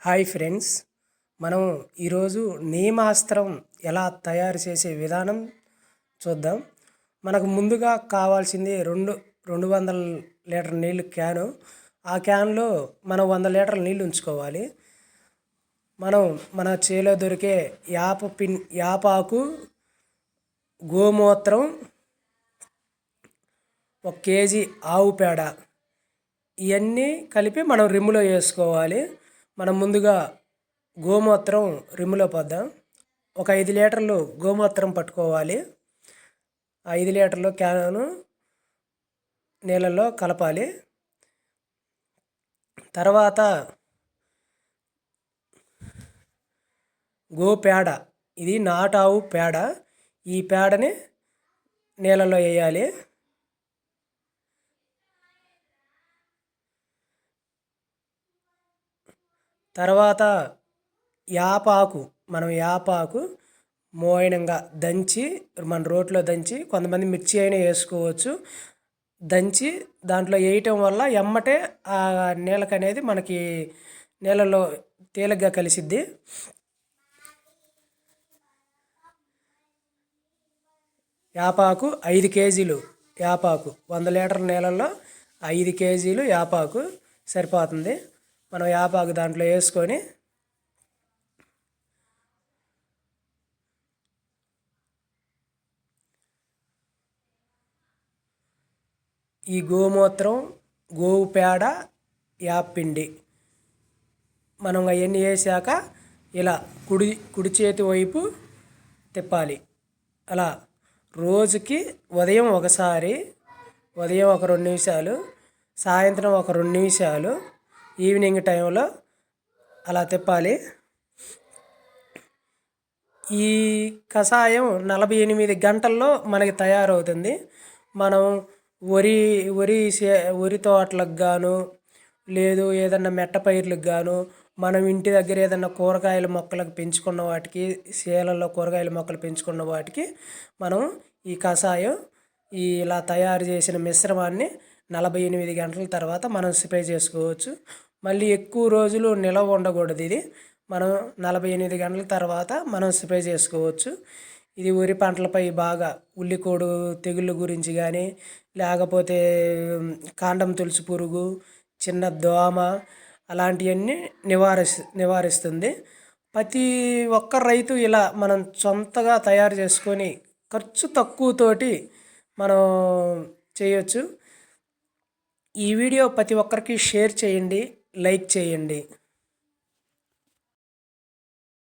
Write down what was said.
Hi friends. మనం ఈరోజు నియమాస్త్రం ఎలా తయారు చేసే విధానం చూద్దాం. మనకు ముందుగా కావాల్సింది రెండు రెండు వందల లీటర్ నీళ్ళు క్యాను. ఆ క్యాన్లో మనం వంద లీటర్ల నీళ్ళు ఉంచుకోవాలి. మనం మన చేలో దొరికే యాప పిన్ యాపాకు గోమూత్రం ఒక కేజీ ఆవు పేడ ఇవన్నీ కలిపి మనం రిమ్ములో వేసుకోవాలి. మనం ముందుగా గోమూత్రం రిమ్ములో పోద్దాం. ఒక ఐదు లీటర్లు గోమూత్రం పట్టుకోవాలి. ఐదు లీటర్లు క్యాను నీళ్ళల్లో కలపాలి. తర్వాత గోపేడ ఇది నాటావు పేడ. ఈ పేడని నీళ్ళలో వేయాలి. తర్వాత యాపాకు మనం యాపాకు మోయనంగా దంచి మన రోట్లో దంచి కొంతమంది మిర్చి అయినా వేసుకోవచ్చు. దంచి దాంట్లో వేయటం వల్ల ఎమ్మటే ఆ నీళ్ళకి అనేది మనకి నీళ్ళలో తేలిగ్గా కలిసిద్ది. యాపాకు ఐదు కేజీలు యాపాకు. వంద లీటర్ నీళ్ళల్లో ఐదు కేజీలు యాపాకు సరిపోతుంది. మనం యాపాకు దాంట్లో వేసుకొని ఈ గోమూత్రం గోవు పేడ యాపిండి మనం అవన్నీ వేసాక ఇలా కుడి కుడి చేతి వైపు తిప్పాలి. అలా రోజుకి ఉదయం ఒకసారి ఉదయం ఒక రెండు నిమిషాలు సాయంత్రం ఒక రెండు నిమిషాలు ఈవినింగ్ టైంలో అలా తిప్పాలి. ఈ కషాయం నలభై ఎనిమిది గంటల్లో మనకి తయారవుతుంది. మనం వరి వరి వరి తోటలకు గాను లేదు ఏదన్నా మెట్ట పైర్లకు గాను మనం ఇంటి దగ్గర ఏదన్నా కూరగాయల మొక్కలకు పెంచుకున్న వాటికి శీలలో కూరగాయల మొక్కలు పెంచుకున్న వాటికి మనం ఈ కషాయం ఈ ఇలా తయారు చేసిన మిశ్రమాన్ని నలభై ఎనిమిది గంటల తర్వాత మనం స్ప్రే చేసుకోవచ్చు. మళ్ళీ ఎక్కువ రోజులు నిలవ ఉండకూడదు ఇది. మనం నలభై ఎనిమిది గంటల తర్వాత మనం స్ప్రే చేసుకోవచ్చు. ఇది వరి పంటలపై బాగా ఉల్లికోడు తెగుళ్ళ గురించి కానీ లేకపోతే కాండం తులసి పురుగు చిన్న దోమ అలాంటివన్నీ నివారిస్ నివారిస్తుంది. ప్రతి ఒక్క రైతు ఇలా మనం సొంతగా తయారు చేసుకొని ఖర్చు తక్కువతోటి మనం చేయొచ్చు. ఈ వీడియో ప్రతి ఒక్కరికి షేర్ చేయండి. లైక్ చేయండి.